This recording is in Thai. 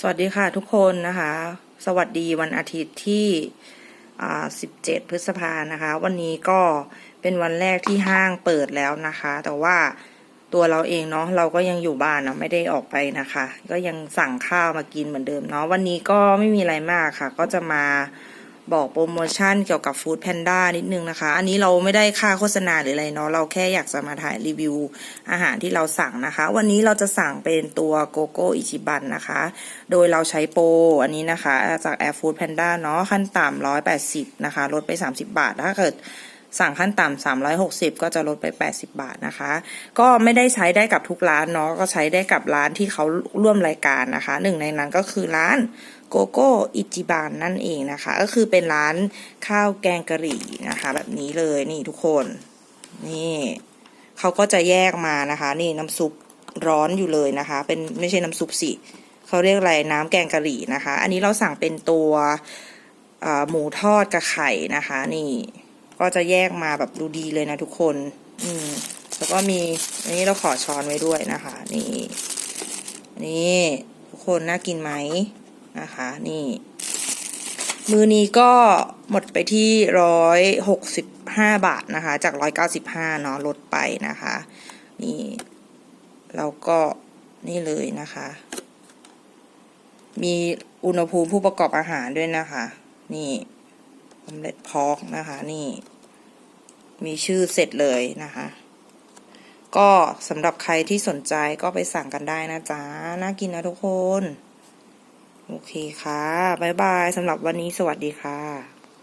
สวัสดีค่ะทุกคนนะคะ สวัสดีวันอาทิตย์ที่ 17 พฤษภานะคะ วันนี้ก็เป็นวันแรกที่ห้างเปิดแล้วนะคะ แต่ว่าตัวเราเองเนาะเราก็ยังอยู่บ้านเนาะไม่ได้ออกไปนะคะ ก็ยังสั่งข้าวมากินเหมือนเดิมเนาะวันนี้ก็ไม่มีอะไรมากค่ะ ก็จะมา บอกโปรโมชั่นเกี่ยวกับฟู้ดแพนด้านิดนึงนะคะ อันนี้เราไม่ได้ค่าโฆษณาหรืออะไรเนาะ เราแค่อยากจะมาถ่ายรีวิวอาหารที่เราสั่งนะคะ วันนี้เราจะสั่งเป็นตัวโกโก้อิจิบันนะคะ โดยเราใช้โปรอันนี้นะคะ จาก Air Food Panda เนาะขั้นต่ำร้อยแปดสิบนะคะ ลดไป30บาท ถ้าเกิด สั่งขั้นต่ำสามร้อยหกสิบก็จะลดไป 80 บาทนะคะ ก็ไม่ได้ใช้ได้กับทุกร้านเนาะก็ใช้ได้กับร้านที่เขาร่วมรายการนะคะ หนึ่งในนั้นก็คือร้านโกโก้อิจิบันนั่นเองนะคะ ก็คือเป็นร้านข้าวแกงกะหรี่นะคะ แบบนี้เลยนี่ทุกคนนี่เขาก็จะแยกมานะคะ นี่น้ำซุปร้อนอยู่เลยนะคะ เป็นไม่ใช่น้ำซุปสิเขาเรียกอะไรน้ำแกงกะหรี่นะคะ อันนี้เราสั่งเป็นตัวหมูทอดกับไข่นะคะ นี่ ก็จะแยกมาแบบดูดีเลยนะทุกคน อืม แล้วก็มีอันนี้เราขอช้อนไว้ด้วยนะคะ นี่นี่ทุกคนน่ากินไหมนะคะ นี่ มือนี้ก็หมดไปที่ร้อยหกสิบห้าบาทนะคะ จากร้อยเก้าสิบห้าเนาะลดไปนะคะ นี่แล้วก็นี่เลยนะคะ มีอุณหภูมิผู้ประกอบอาหารด้วยนะคะ นี่ อมเล็ตพอกนะคะ นี่ มีชื่อเสร็จเลยนะคะ ก็สำหรับใครที่สนใจก็ไปสั่งกันได้นะจ๊ะ น่ากินนะทุกคน โอเคค่ะ บ๊ายบายสำหรับวันนี้สวัสดีค่ะ